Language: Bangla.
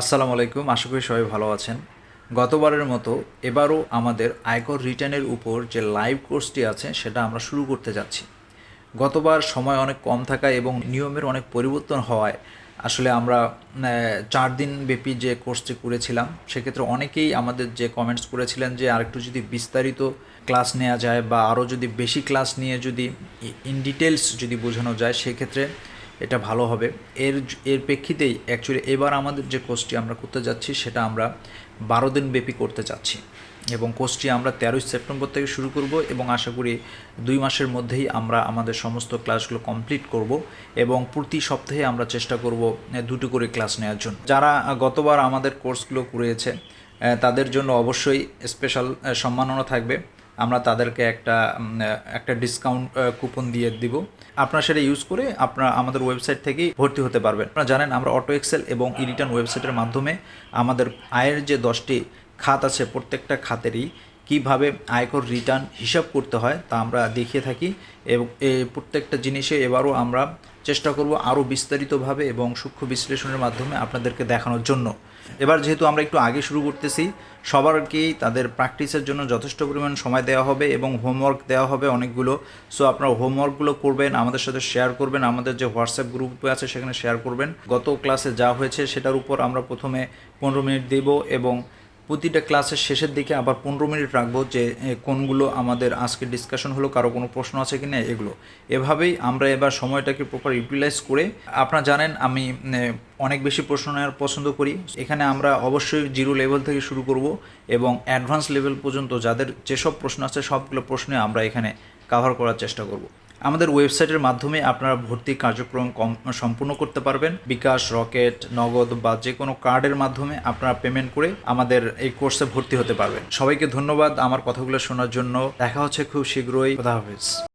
আসসালামু আলাইকুম, আশা করি সবাই ভালো আছেন। গতবারের মতো এবারও আমাদের আয়কর রিটার্নের উপর যে লাইভ কোর্সটি আছে, সেটা আমরা শুরু করতে যাচ্ছি। গতবার সময় অনেক কম থাকা এবং নিয়মের অনেক পরিবর্তন হওয়ায় আসলে আমরা চার দিন ব্যাপী যে কোর্সটি করেছিলাম, সেক্ষেত্রে অনেকেই আমাদের যে কমেন্টস করেছিলেন যে আরেকটু যদি বিস্তারিত ক্লাস নেওয়া যায় বা আরও যদি বেশি ক্লাস নিয়ে যদি ইন ডিটেলস যদি বোঝানো যায়, সেক্ষেত্রে এটা ভালো হবে। এর এর প্রেক্ষিতেই অ্যাকচুয়ালি এবার আমাদের যে কোর্সটি আমরা করতে যাচ্ছি, সেটা আমরা বারো দিন ব্যাপী করতে চাচ্ছি এবং কোর্সটি আমরা তেরোই সেপ্টেম্বর থেকে শুরু করব এবং আশা করি দুই মাসের মধ্যেই আমরা আমাদের সমস্ত ক্লাসগুলো কমপ্লিট করব এবং প্রতি সপ্তাহে আমরা চেষ্টা করব দুটো করে ক্লাস নেওয়ার জন্য। যারা গতবার আমাদের কোর্সগুলো করেছে তাদের জন্য অবশ্যই স্পেশাল সম্মাননা থাকবে। আমরা তাদেরকে একটা একটা ডিসকাউন্ট কুপন দিয়ে দিব। আপনারা সেটা ইউজ করে আপনারা আমাদের ওয়েবসাইট থেকেই ভর্তি হতে পারবেন। আপনারা জানেন আমরা অটো এক্সেল এবং ইরিটার্ন ওয়েবসাইটের মাধ্যমে আমাদের আয়ের যে দশটি খাত আছে, প্রত্যেকটা খাতেরই কীভাবে আয়কর রিটার্ন হিসাব করতে হয় তা আমরা দেখিয়ে থাকি এবং প্রত্যেকটা জিনিসে এবারও আমরা চেষ্টা করব আরও বিস্তারিতভাবে এবং সূক্ষ্ম বিশ্লেষণের মাধ্যমে আপনাদেরকে দেখানোর জন্য। এবার যেহেতু আমরা একটু আগে শুরু করতেছি, সবারকেই তাদের প্র্যাকটিসের জন্য যথেষ্ট পরিমাণ সময় দেওয়া হবে এবং হোমওয়ার্ক দেওয়া হবে অনেকগুলো। সো আপনারা হোমওয়ার্কগুলো করবেন, আমাদের সাথে শেয়ার করবেন, আমাদের যে হোয়াটসঅ্যাপ গ্রুপ আছে সেখানে শেয়ার করবেন। গত ক্লাসে যা হয়েছে সেটার উপর আমরা প্রথমে পনেরো মিনিট দেব এবং প্রতিটা ক্লাসের শেষের দিকে আবার পনেরো মিনিট রাখব যে কোনগুলো আমাদের আজকে ডিসকাশন হলো, কারও কোনো প্রশ্ন আছে কি না এগুলো। এভাবেই আমরা এবার সময়টাকে প্রপার ইউটিলাইজ করে, আপনারা জানেন আমি অনেক বেশি প্রশ্ন নেওয়ার পছন্দ করি। এখানে আমরা অবশ্যই জিরো লেভেল থেকে শুরু করব এবং অ্যাডভান্স লেভেল পর্যন্ত যাদের যেসব প্রশ্ন আছে সবগুলো প্রশ্নে আমরা এখানে কাভার করার চেষ্টা করব। আমাদের ওয়েবসাইটের মাধ্যমে আপনারা ভর্তি কার্যক্রম সম্পূর্ণ করতে পারবেন। বিকাশ, রকেট, নগদ বা যে কোনো কার্ডের মাধ্যমে আপনারা পেমেন্ট করে আমাদের এই কোর্সে ভর্তি হতে পারবেন। সবাইকে ধন্যবাদ আমার কথাগুলো শোনার জন্য। দেখা হচ্ছে খুব শীঘ্রই। কথা হাফেজ।